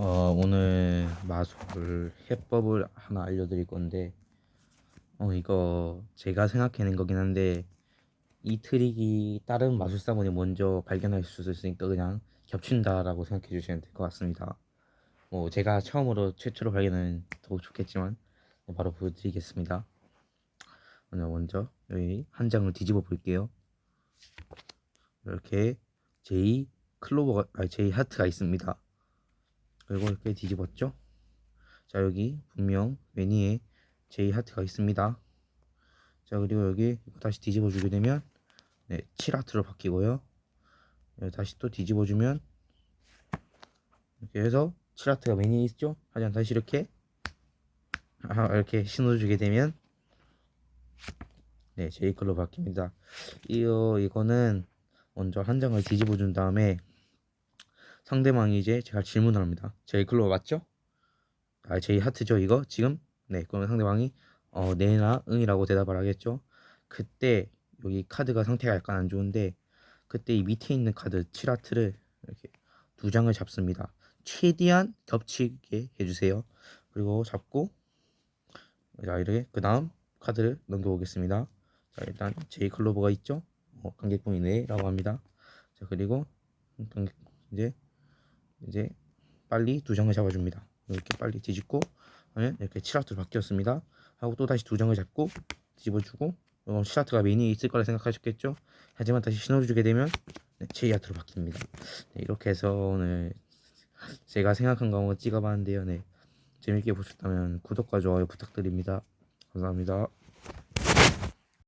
어, 오늘 마술 해법을 하나 알려드릴 건데, 어, 이거 제가 생각해낸 거긴 한데, 이 트릭이 다른 마술사분이 먼저 발견할 수 있으니까 그냥 겹친다라고 생각해 주시면 될 것 같습니다. 뭐, 제가 처음으로 최초로 발견은 더욱 좋겠지만, 네, 바로 보여드리겠습니다. 먼저 여기 한 장을 뒤집어 볼게요. 이렇게 J 클로버가, 아니 J 하트가 있습니다. 그리고 이렇게 뒤집었죠? 자 여기 분명 맨 위에 J 하트가 있습니다. 자 그리고 여기 다시 뒤집어 주게 되면 네, 7 하트로 바뀌고요. 네, 다시 또 뒤집어 주면 이렇게 해서 7 하트가 맨 위에 있죠? 하지만 다시 이렇게 아, 이렇게 신호 주게 되면 네, J 컬러 바뀝니다. 이어 이거는 먼저 한 장을 뒤집어 준 다음에 상대방이 이제 제가 질문을 합니다. J 클로버 맞죠? 아, J 하트죠, 이거? 지금? 네, 그러면 상대방이 어, 네나 응이라고 대답을 하겠죠. 그때 여기 카드가 상태가 약간 안 좋은데 그때 이 밑에 있는 카드 7 하트를 이렇게 두 장을 잡습니다. 최대한 겹치게 해주세요. 그리고 잡고 자 이렇게 그 다음 카드를 넘겨보겠습니다. 자 일단 J 클로버가 있죠. 어, 관객분이 네라고 합니다. 자 그리고 이제 이제 빨리 두 장을 잡아줍니다. 이렇게 빨리 뒤집고 하면 이렇게 7하트로 바뀌었습니다. 하고 또 다시 두 장을 잡고 뒤집어주고 이건 7하트가 메인에 있을 거라 생각하셨겠죠? 하지만 다시 신호를 주게 되면 네, J하트로 바뀝니다. 네, 이렇게 해서 오늘 제가 생각한 거 찍어봤는데요. 네, 재밌게 보셨다면 구독과 좋아요 부탁드립니다. 감사합니다.